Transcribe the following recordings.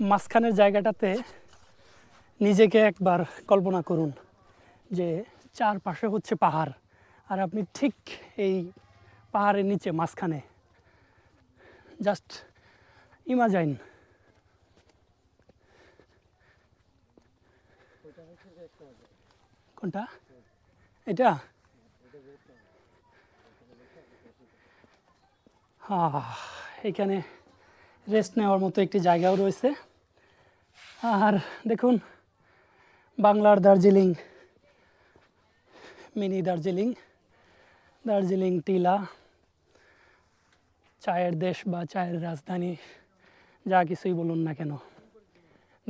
মাঝখানের জায়গাটাতে নিজেকে একবার কল্পনা করুন যে চারপাশে হচ্ছে পাহাড়, আর আপনি ঠিক এই পাহাড়ের নিচে, মাঝখানে। Just imagine. কোনটা? এটা? হ্যাঁ এখানে রেস্ট নেওয়ার মতো একটি জায়গাও রয়েছে। আর দেখুন, বাংলার দার্জিলিং, মিনি দার্জিলিং দার্জিলিং টিলা, চায়ের দেশ বা চায়ের রাজধানী, যা কিছুই বলুন না কেন।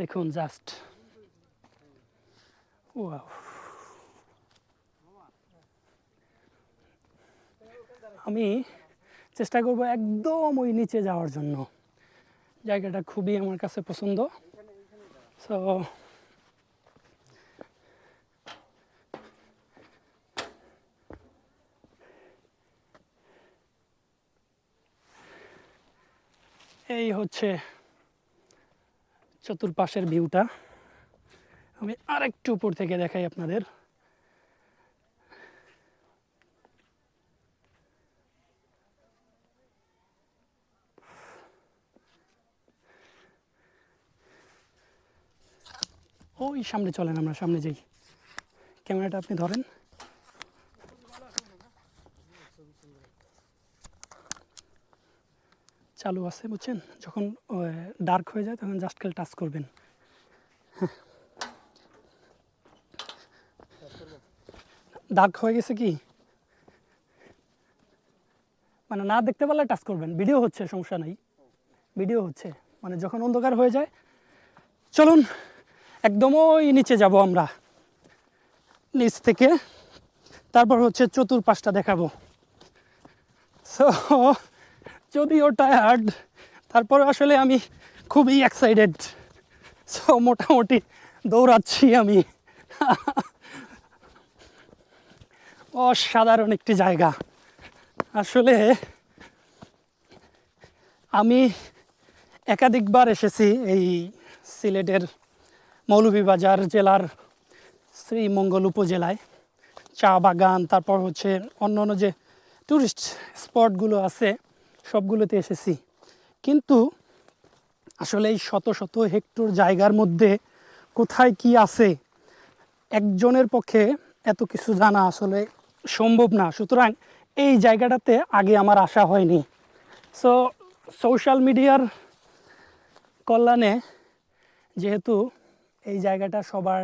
দেখুন জাস্ট আমি চেষ্টা করব একদম ওই নিচে যাওয়ার জন্য। জায়গাটা খুবই আমার কাছে পছন্দ। সো এই হচ্ছে চতুর্পাশের ভিউটা আমি আরেকটু উপর থেকে দেখাই আপনাদের। ওই সামনে চলেন আমরা, সামনে যাই। ক্যামেরাটা আপনি ধরেন। চালু আছে, বুঝছেন? যখন ডার্ক হয়ে যায়, তখন জাস্ট খালি টাচ করবেন। ডার্ক হয়ে গেছে কি? মানে না দেখতে পারলে টাচ করবেন। ভিডিও হচ্ছে, সমস্যা নাই। ভিডিও হচ্ছে। মানে যখন অন্ধকার হয়ে যায়, চলুন। একদম ওই নিচে যাব আমরা। নিচ থেকে তারপর হচ্ছে চতুর্পাশটা দেখাবো। সো যদিও টায়ার্ড তারপর আসলে আমি খুবই এক্সাইটেড সো মোটামুটি দৌড়াচ্ছি আমি। অসাধারণ একটি জায়গা। আসলে আমি একাধিকবার এসেছি এই সিলেটের মৌলভীবাজার জেলার শ্রীমঙ্গল উপজেলায় চা বাগান, তারপর হচ্ছে অন্য অন্য যে ট্যুরিস্ট স্পটগুলো আছে, সবগুলোতে এসেছি। কিন্তু আসলে এই শত শত হেক্টর জায়গার মধ্যে কোথায় কি আছে, একজনের পক্ষে এত কিছু জানা আসলে সম্ভব না। সুতরাং এই জায়গাটাতে আগে আমার আসা হয়নি। সো সোশ্যাল মিডিয়ার কল্যাণে যেহেতু এই জায়গাটা সবার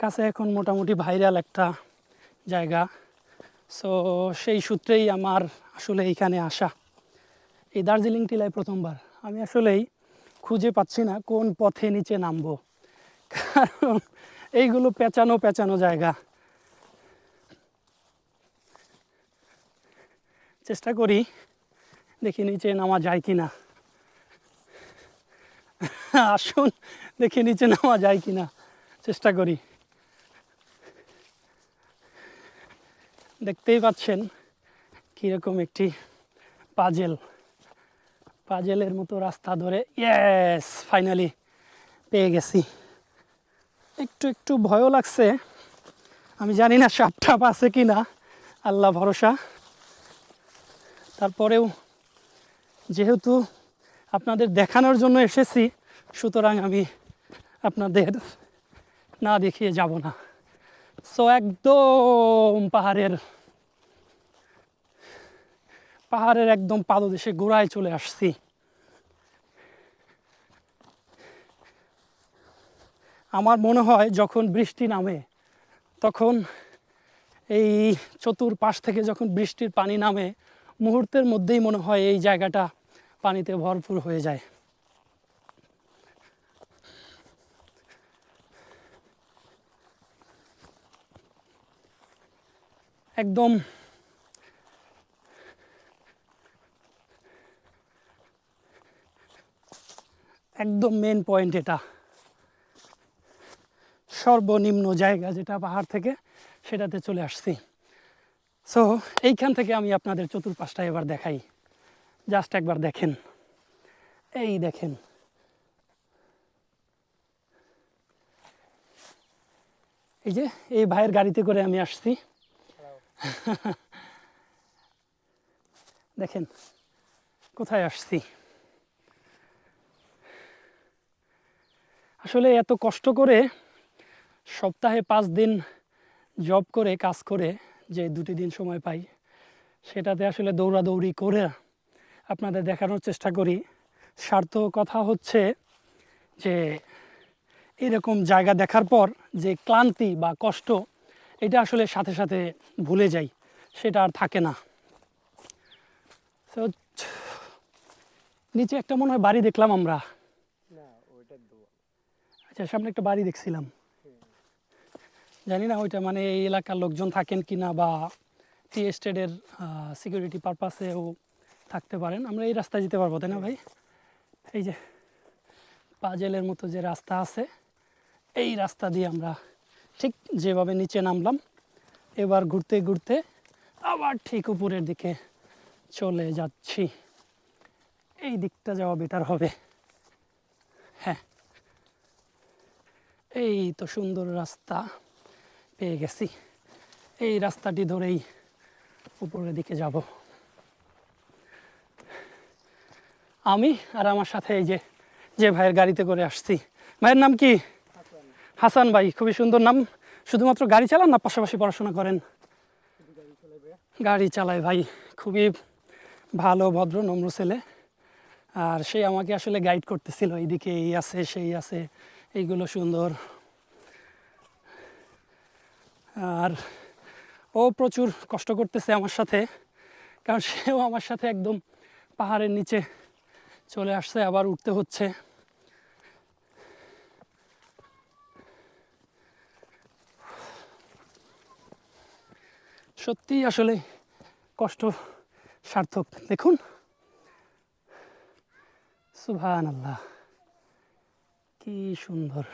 কাছে এখন মোটামুটি ভাইরাল একটা জায়গা। সো সেই সূত্রেই আমার আসলে এইখানে আসা। এই দার্জিলিং টিলায় প্রথমবার। আমি আসলেই খুঁজে পাচ্ছি না কোন পথে নিচে নামবো। কারণ এইগুলো পেঁচানো পেঁচানো জায়গা। চেষ্টা করি দেখি নিচে নামা যায় কি না আসুন, দেখি নিচে নামা যায় কি না চেষ্টা করি। দেখতেই পাচ্ছেন কীরকম একটি পাজেল। পাজেলের মতো রাস্তা ধরে ইয়েস ফাইনালি পেয়ে গেছি। একটু একটু ভয়ও লাগছে। আমি জানি না সাপ টাপ আছে কি না আল্লাহ ভরসা। তারপরেও যেহেতু আপনাদের দেখানোর জন্য এসেছি সুতরাং আমি আপনাদের না দেখিয়ে যাব না। সো একদম পাহাড়ের পাহাড়ের একদম পাদদেশে গোড়ায় চলে আসছি। আমার মনে হয় যখন বৃষ্টি নামে, তখন এই চতুর্পাশ থেকে যখন বৃষ্টির পানি নামে, মুহূর্তের মধ্যেই মনে হয় এই জায়গাটা পানিতে ভরপুর হয়ে যায়। একদম। একদম মেন পয়েন্ট এটা। সর্বনিম্ন জায়গা যেটা পাহাড় থেকে, সেটাতে চলে আসছি। সো এইখান থেকে আমি আপনাদের চতুর্পাশটা এবার দেখাই। জাস্ট একবার দেখেন। এই দেখেন। এই যে, এই ভাইয়ের গাড়িতে করে আমি আসছি। দেখেন, কোথায় আসছি? আসলে এত কষ্ট করে সপ্তাহে পাঁচ দিন জব করে, কাজ করে, যে দুটি দিন সময় পাই, সেটাতে আসলে দৌড়াদৌড়ি করে আপনাদের দেখানোর চেষ্টা করি। স্বার্থ কথা হচ্ছে যে, এরকম জায়গা দেখার পর যে ক্লান্তি বা কষ্ট এটা আসলে সাথে সাথে ভুলে যাই সেটা আর থাকে না। তো নিচে একটা মনে হয় বাড়ি দেখলাম আমরা। আচ্ছা সামনে একটা বাড়ি দেখছিলাম। জানি না ওইটা মানে এই এলাকার লোকজন থাকেন কি না বা টি এস্টেটের সিকিউরিটি পারপাসেও থাকতে পারেন। আমরা এই রাস্তায় যেতে পারব তাই না ভাই? এই যে পাজেলের মতো যে রাস্তা আছে এই রাস্তা দিয়ে আমরা ঠিক যেভাবে নিচে নামলাম, এবার ঘুরতে ঘুরতে আবার ঠিক উপরের দিকে চলে যাচ্ছি। এই দিকটা যাওয়া বেটার হবে। হ্যাঁ। এই তো সুন্দর রাস্তা পেয়ে গেছি। এই রাস্তাটি ধরেই উপরের দিকে যাব। আমি আর আমার সাথে এই যে যে ভাইয়ের গাড়িতে করে আসছি। ভাইয়ের নাম কি? হাসান ভাই, খুবই সুন্দর নাম। শুধুমাত্র গাড়ি চালান না, পাশাপাশি পড়াশোনা করেন। গাড়ি চালায় ভাই, খুবই ভালো, ভদ্র, নম্র ছেলে। আর সে আমাকে আসলে গাইড করতেছিল, এইদিকে এই আছে, সেই আছে, এইগুলো সুন্দর। আর ও প্রচুর কষ্ট করতেছে আমার সাথে, কারণ সেও আমার সাথে একদম পাহাড়ের নিচে চলে আসছে, আবার উঠতে হচ্ছে। সত্যি আসলে কষ্ট সার্থক। দেখুন। সুভান আল্লাহ কি সুন্দর।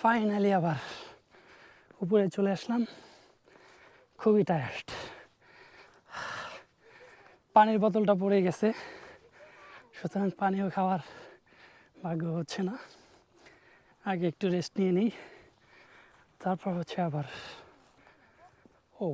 ফাইনালি আবার উপরে চলে আসলাম। খুবই টায়ার্ড পানির বোতলটা পড়ে গেছে। সুতরাং পানিও খাওয়ার ভাগ্য হচ্ছে না। আগে একটু রেস্ট নিয়ে নিই। তারপর হচ্ছে আবার ও